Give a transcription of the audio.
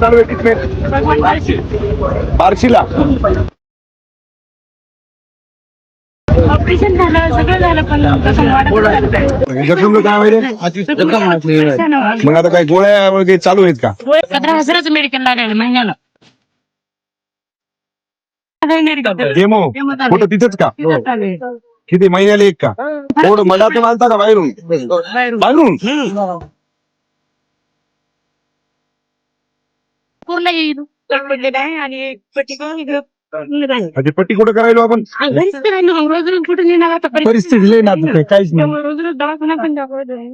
चालू आहे बार्शीला. ऑपरेशन झालं सगळं झालं पण. जखम काय वगैरे मग आता काय गोळ्या वगैरे चालू आहेत का? पंधरा हजाराचं मेडिकल लागेल महिन्याला. डेमो कुठं तिथंच का? किती महिन्याला एक का? थोडं मधातून आलता का बाहेरून? बाहेरून. पूर्ण येईल? पडलेलं आहे आणि पट्टी करून इकडं राहील. म्हणजे पट्टी कुठं करायलो आपण? घरीच तर राहिलो. मग रोज रोज कुठे नेणार आता? परिस्थिती परिस्थिती लय काहीच नाही. त्यामुळे रोज रोज दवाखाना पण दाखवत आहे.